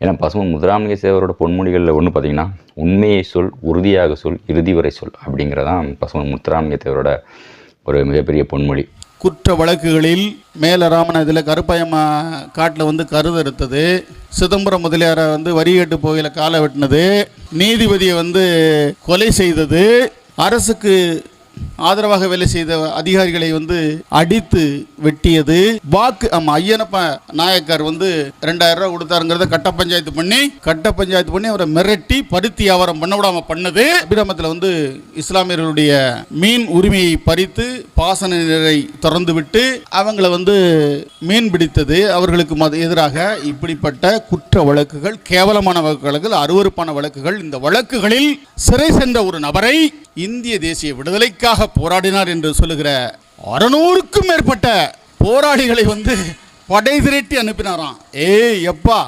ஏன்னா பசுமன் முத்துராமலிங்க சேவரோட பொன்மொழிகளில் ஒன்று பார்த்தீங்கன்னா உண்மையை சொல் உறுதியாக சொல் இறுதி வரை சொல் அப்படிங்கிறதான் பசுமன் முத்துராமலிங்க தேவரோட ஒரு மிகப்பெரிய பொன்மொழி. குற்ற வழக்குகளில் மேல ராமன் இதில் கருப்பயமா காட்டில் வந்து கருதறுத்தது சிதம்பரம் முதலியாரை வந்து வரி கேட்டு போகையில் காலை வெட்டினது. நீதிபதியை வந்து கொலை செய்தது. அரசுக்கு ஆதரவாக வேலை செய்த அதிகாரிகளை வந்து அடித்து வெட்டியது. வாக்கு ஆமா ஐயனப்ப நாயக்கர் வந்து ரெண்டாயிரம் ரூபாய் கொடுத்தாருங்கிறத கட்ட பஞ்சாயத்து பண்ணி கட்ட பஞ்சாயத்து பண்ணி அவரை மிரட்டி பருத்தி வியாபாரம் பண்ண விடாம பண்ணது. அபிராமத்தில் வந்து இஸ்லாமியர்களுடைய மீன் உரிமையை பறித்து பாசன நீரை திறந்து விட்டு அவங்களை வந்து மீன் பிடித்தது. அவர்களுக்கு எதிராக இப்படிப்பட்ட குற்ற வழக்குகள் கேவலமான வழக்குகள் அருவருப்பான வழக்குகள் இந்த வழக்குகளில் சிறை சென்ற ஒரு நபரை இந்திய தேசிய விடுதலைக்கு எதற்காக போராடினார் என்று சொல்லுகிற அறுநூறுக்கும் மேற்பட்ட போராளிகளை வந்து படை திரட்டி அனுப்பினாராம். ஏய் எப்பா